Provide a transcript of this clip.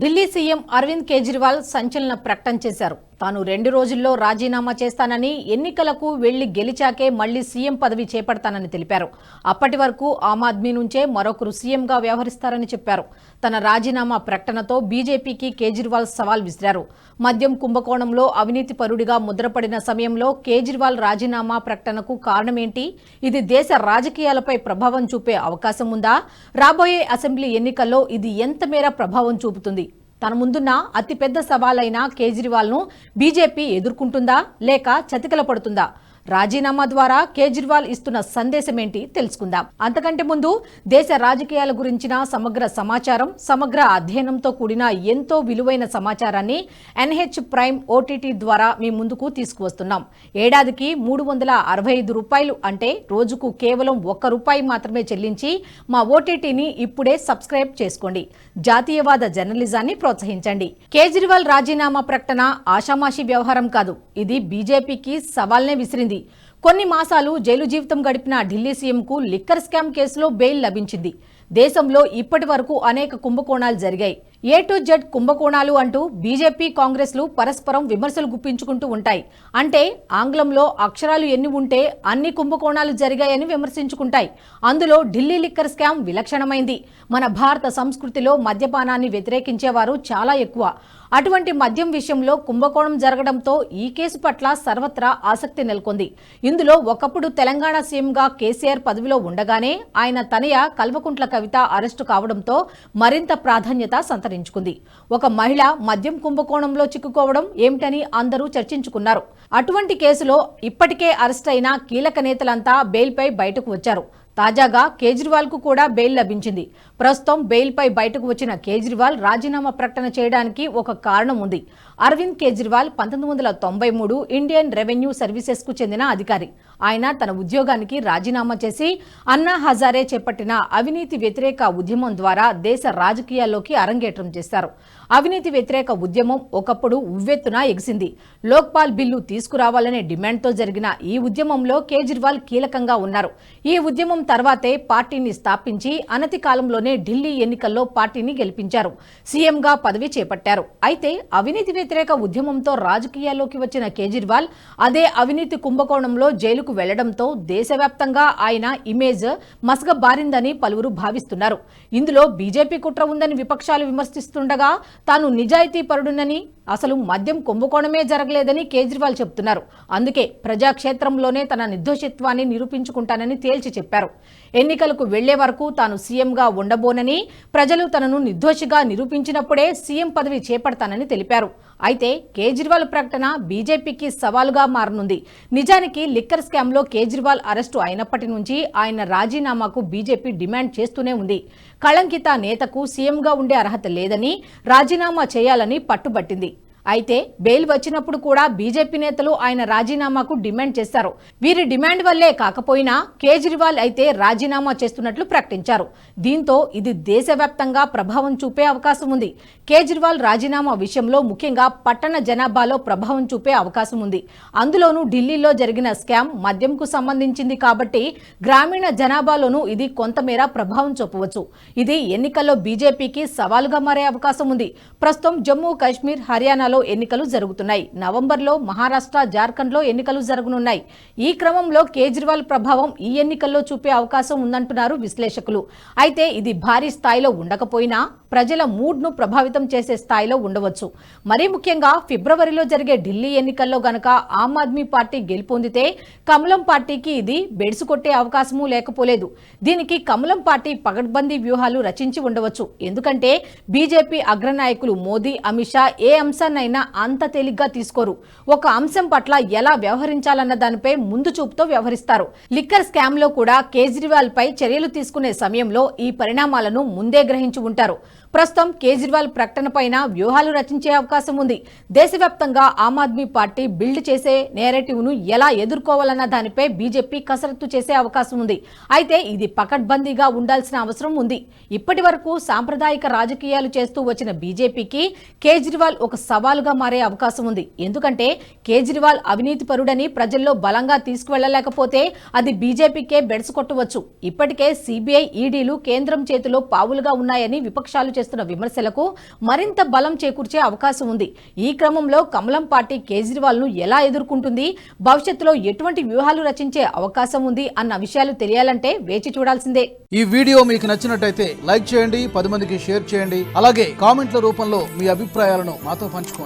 Delhi CM Arvind Kejriwal సంచలన ప్రకటన చేశారు. తాను రెండు రోజుల్లో రాజీనామా చేస్తానని ఎన్నికలకు వెళ్ళి గెలిచాకే మళ్ళీ సీఎం పదవి చేపడతానని తెలిపారు. అప్పటి వరకు ఆమ్ ఆద్మీ నుంచే మరొకరు సీఎంగా వ్యవహరిస్తారని చెప్పారు. తన రాజీనామా ప్రకటనతో బీజేపీకి కేజ్రీవాల్ సవాల్ విసిరారు. మద్యం కుంభకోణంలో అవినీతి పరుడిగా ముద్రపడిన సమయంలో కేజ్రీవాల్ రాజీనామా ప్రకటనకు కారణమేంటి? ఇది దేశ రాజకీయాలపై ప్రభావం చూపే అవకాశం ఉందా? రాబోయే అసెంబ్లీ ఎన్నికల్లో ఇది ఎంత మేర ప్రభావం చూపుతుంది? తన ముందున్న అతిపెద్ద సవాలైన కేజ్రీవాల్ను బీజేపీ ఎదుర్కొంటుందా లేక చతికిల పడుతుందా రాజీనామా ద్వారా కేజ్రీవాల్ ఇస్తున్న సందేశం ఏంటి తెలుసుకుందాం. అంతకంటే ముందు దేశ రాజకీయాల గురించిన సమగ్ర సమాచారం సమగ్ర అధ్యయనంతో కూడిన ఎంతో విలువైన సమాచారాన్ని ఎన్హెచ్ ప్రైమ్ ఓటీటీ ద్వారా మీ ముందుకు తీసుకువస్తున్నాం. ఏడాదికి మూడు వందల అరవై ఐదు రూపాయలు అంటే రోజుకు కేవలం ఒక్క రూపాయి మాత్రమే చెల్లించి మా ఓటీటీని ఇప్పుడే సబ్స్క్రైబ్ చేసుకోండి. జాతీయవాద జర్నలిజాన్ని ప్రోత్సహించండి. కేజ్రీవాల్ రాజీనామా ప్రకటన ఆషామాషి వ్యవహారం కాదు. ఇది బీజేపీకి సవాల్నే విసిరింది. కొన్ని మాసాలు జైలు జీవితం గడిపిన ఢిల్లీ సీఎంకు లిక్కర్ స్కామ్ కేసులో బెయిల్ లభించింది. దేశంలో ఇప్పటి వరకు అనేక కుంభకోణాలు జరిగాయి. ఏ టు జెడ్ కుంభకోణాలు అంటూ బీజేపీ కాంగ్రెస్లు పరస్పరం విమర్శలు గుప్పించుకుంటూ ఉంటాయి. అంటే ఆంగ్లంలో అక్షరాలు ఎన్ని ఉంటే అన్ని కుంభకోణాలు జరిగాయని విమర్శించుకుంటాయి. అందులో ఢిల్లీ లిక్కర్ స్కామ్ విలక్షణమైంది. మన భారత సంస్కృతిలో మద్యపానాన్ని వ్యతిరేకించేవారు చాలా ఎక్కువ. అటువంటి మద్యం విషయంలో కుంభకోణం జరగడంతో ఈ కేసు పట్ల సర్వత్రా ఆసక్తి నెలకొంది. ఇందులో ఒకప్పుడు తెలంగాణ సీఎంగా కేసీఆర్ పదవిలో ఉండగానే ఆయన తనయ కల్వకుంట్ల కవిత అరెస్టు కావడంతో మరింత ప్రాధాన్యత సంతరించుకుంది. ఒక మహిళ మద్యం కుంభకోణంలో చిక్కుకోవడం ఏమిటని అందరూ చర్చించుకున్నారు. అటువంటి కేసులో ఇప్పటికే అరెస్ట్ అయిన కీలక నేతలంతా బెయిల్పై బయటకు వచ్చారు. తాజాగా కేజ్రీవాల్కు కూడా బెయిల్ లభించింది. ప్రస్తుతం బెయిల్పై బయటకు వచ్చిన కేజ్రీవాల్ రాజీనామా ప్రకటన చేయడానికి ఒక కారణం ఉంది. అరవింద్ కేజ్రీవాల్ పంతొమ్మిది వందల తొంభై మూడు ఇండియన్ రెవెన్యూ సర్వీసెస్కు చెందిన అధికారి. ఆయన తన ఉద్యోగానికి రాజీనామా చేసి అన్నా హజారే చేపట్టిన అవినీతి వ్యతిరేక ఉద్యమం ద్వారా దేశ రాజకీయాల్లోకి అరంగేట్రం చేశారు. అవినీతి వ్యతిరేక ఉద్యమం ఒకప్పుడు ఉవ్వెత్తున ఎగిసింది. లోక్పాల్ బిల్లు తీసుకురావాలనే డిమాండ్తో జరిగిన ఈ ఉద్యమంలో కేజ్రీవాల్ కీలకంగా ఉన్నారు. ఈ ఉద్యమం తర్వాతే పార్టీని స్థాపించి అనతి కాలంలోనే ఢిల్లీ ఎన్నికల్లో పార్టీని గెలిపించారు. సీఎంగా పదవి చేపట్టారు. అయితే అవినీతి వ్యతిరేక ఉద్యమంతో రాజకీయాల్లోకి వచ్చిన కేజ్రీవాల్ అదే అవినీతి కుంభకోణంలో జైలుకు వెళ్ళడంతో దేశవ్యాప్తంగా ఆయన ఇమేజ్ మసగబారిందని పలువురు భావిస్తున్నారు. ఇందులో బీజేపీ కుట్ర ఉందని విపక్షాలు విమర్శిస్తుండగా తాను నిజాయితీ పరుడునని అసలు మద్యం కుంభకోణమే జరగలేదని కేజ్రీవాల్ చెబుతున్నారు అందుకే ప్రజాక్షేత్రంలోనే తన నిర్దోషిత్వాన్ని నిరూపించుకుంటానని తేల్చి చెప్పారు. ఎన్నికలకు వెళ్ళే వరకు తాను సీఎంగా ఉండబోనని ప్రజలు తనను నిర్దోషిగా నిరూపించినప్పుడే సీఎం పదవి చేపడతానని తెలిపారు. అయితే కేజ్రీవాల్ ప్రకటన బీజేపీకి సవాలుగా మారనుంది. నిజానికి లిక్కర్ స్కామ్లో కేజ్రీవాల్ అరెస్టు అయినప్పటి నుంచి ఆయన రాజీనామాకు బీజేపీ డిమాండ్ చేస్తూనే ఉంది. కళంకిత నేతకు సీఎంగా ఉండే అర్హత లేదని రాజీనామా చేయాలని పట్టుబట్టింది. అయితే బెయిల్ వచ్చినప్పుడు కూడా బీజేపీ నేతలు ఆయన రాజీనామాకు డిమాండ్ చేశారు. వీరి డిమాండ్ వల్లే కాకపోయినా కేజ్రీవాల్ అయితే రాజీనామా చేస్తున్నట్లు ప్రకటించారు. దీంతో ఇది దేశవ్యాప్తంగా ప్రభావం చూపే అవకాశం ఉంది. కేజ్రీవాల్ రాజీనామా విషయంలో ముఖ్యంగా పట్టణ జనాభాలో ప్రభావం చూపే అవకాశం ఉంది. అందులోనూ ఢిల్లీలో జరిగిన స్కామ్ మద్యంకు సంబంధించింది కాబట్టి గ్రామీణ జనాభాలోనూ ఇది కొంతమేర ప్రభావం చూపవచ్చు. ఇది ఎన్నికల్లో బీజేపీకి సవాలుగా మారే అవకాశం ఉంది. ప్రస్తుతం జమ్మూ కాశ్మీర్ హర్యానాలో ఎన్నికలు జరుగుతున్నాయి. నవంబర్లో మహారాష్ట్ర జార్ఖండ్లో ఎన్నికలు జరగనున్నాయి. ఈ క్రమంలో కేజ్రీవాల్ ప్రభావం ఈ ఎన్నికల్లో చూపే అవకాశం ఉందంటున్నారు విశ్లేషకులు. అయితే ఇది భారీ స్థాయిలో ఉండకపోయినా ప్రజల మూడ్ను ప్రభావితం చేసే స్థాయిలో ఉండవచ్చు. మరీ ముఖ్యంగా ఫిబ్రవరిలో జరిగే ఢిల్లీ ఎన్నికల్లో గనక ఆమ్ ఆద్మీ పార్టీ గెలుపొందితే కమలం పార్టీకి ఇది బెడిసి కొట్టే అవకాశమూ లేకపోలేదు. దీనికి కమలం పార్టీ పగడ్బందీ వ్యూహాలు రచించి ఉండవచ్చు. ఎందుకంటే బీజేపీ అగ్రనాయకులు మోదీ అమిత్ షా ఏ ఎవరినైనా అంత తేలిగ్గా తీసుకోరు. ఒక అంశం పట్ల ఎలా వ్యవహరించాలన్న దానిపై ముందు చూపుతో వ్యవహరిస్తారు. లిక్కర్ స్కామ్లో కూడా కేజ్రీవాల్ పై చర్యలు తీసుకునే సమయంలో ఈ పరిణామాలను ముందే గ్రహించి ఉంటారు. ప్రస్తుతం కేజ్రీవాల్ ప్రకటన పైన వ్యూహాలు రచించే అవకాశం ఉంది. దేశవ్యాప్తంగా ఆమ్ ఆద్మీ పార్టీ బిల్డ్ చేసే నేరేటివ్ను ఎలా ఎదుర్కోవాలన్న దానిపై బీజేపీ కసరత్తు చేసే అవకాశం ఉంది. అయితే ఇది పకడ్బందీగా ఉండాల్సిన అవసరం ఉంది. ఇప్పటి వరకు సాంప్రదాయిక రాజకీయాలు చేస్తూ వచ్చిన బీజేపీకి కేజ్రీవాల్ ఒక సవాల్ సవాలుగా మారే అవకాశం ఉంది. ఎందుకంటే కేజ్రీవాల్ అవినీతి పరుడని ప్రజల్లో బలంగా తీసుకువెళ్ళలేకపోతే అది బీజేపీకే బెడసకొట్టవచ్చు ఇప్పటికే సిబిఐ ఈడీలు కేంద్రం చేతిలో పావులుగా ఉన్నాయని విపక్షాలు చేస్తున్న విమర్శలకు మరింత బలం చేకూర్చే అవకాశం ఉంది. ఈ క్రమంలో కమలం పార్టీ కేజ్రీవాల్ను ఎలా ఎదుర్కొంటుంది? భవిష్యత్తులో ఎటువంటి వ్యూహాలు రచించే అవకాశం ఉంది అన్న విషయాలు తెలియాలంటే వేచి చూడాల్సిందే. ఈ వీడియో మీకు నచ్చినట్టయితే లైక్ చేయండి పది మందికి షేర్ చేయండి. అలాగే కామెంట్ల రూపంలో మీ అభిప్రాయాలను మాతో పంచుకోండి.